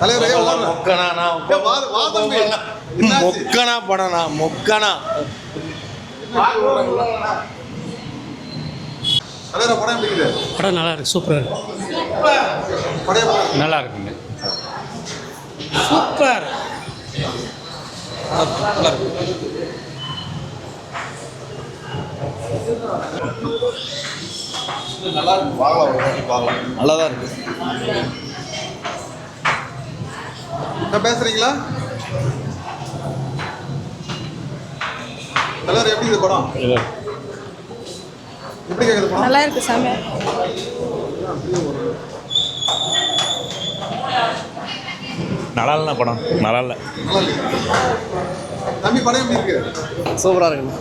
தலைவரே. மொக்கனா ஏய், வா- வா தம்பி. என்னாச்சு? மொக்கனா படம்னா மொக்கனா. படம் நல்லா இருக்கு சூப்பராக இருக்கு. படம் எப்படி இருக்கு? நல்லா இருக்குங்க சூப்பர் நல்லா தான் இருக்கு. நான் பேசுறீங்களா? தலைவர் எப்படி இருக்குது படம்? எப்படி கேக்குது படம்? நல்லா இருக்கு சாமி. நல்லா இல்லை படம். நல்லா இல்லை. தம்பி படம் எப்படி இருக்கு? சூப்பராக இருக்கு.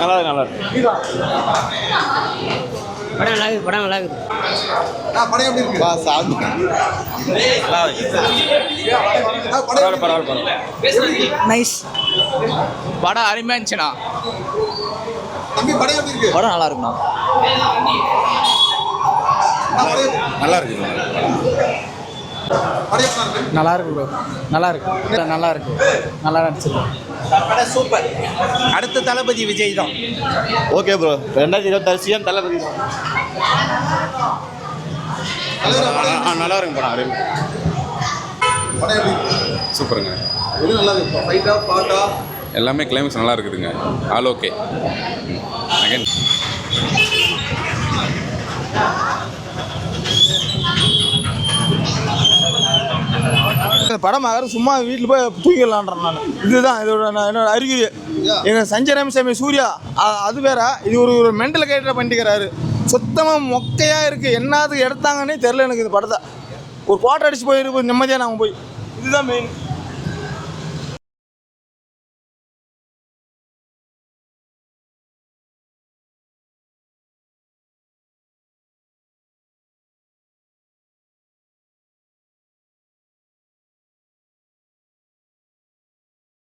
நல்லா இருக்கு நல்லா இருக்கு. படம் நல்லா இருக்குது படம் நல்லா இருக்குது. நான் படம் எப்படி இருக்கு? வா சாமி. எப்படி இருக்கு? நைஸ் படம் அருமையாக இருந்துச்சுண்ணா. தம்பி படம் எப்படி இருக்கு? படம் நல்லா இருக்குண்ணா. நல்லா இருக்கு இருக்கு. நல்லா இருக்கு ப்ரோ நல்லா இருக்கு. நல்லா இருக்கு. நல்லா நடிச்சிருக்கோம் அடுத்த தளபதி விஜய் தான். ஓகே ப்ரோ ரெண்டாயிரத்தி இருபத்தாறு சிஎம் தளபதி. தான் நல்லா இருக்கு படம் அருமை சூப்பருங்க. எல்லாமே கிளைமேக்ஸ் நல்லா இருக்குதுங்க. ஆல் ஓகே அகைன் படம் ஆகிற சும்மா வீட்டில் போய் தூங்கிடலான்றேன் நான். இதுதான் இதோட நான் என்னோட அறிகுறி. எங்கள் சஞ்சய் ராமசாமி சூர்யா அது வேற. இது ஒரு ஒரு மென்டல் கைட்டில் பண்ணிக்கிறாரு. சுத்தமாக மொக்கையாக இருக்குது என்னது எடுத்தாங்கன்னே தெரில எனக்கு இந்த படத்தை. ஒரு பாட்டு அடிச்சு போயிருக்கு நிம்மதியாக நாங்கள் போய். இதுதான் மெயின்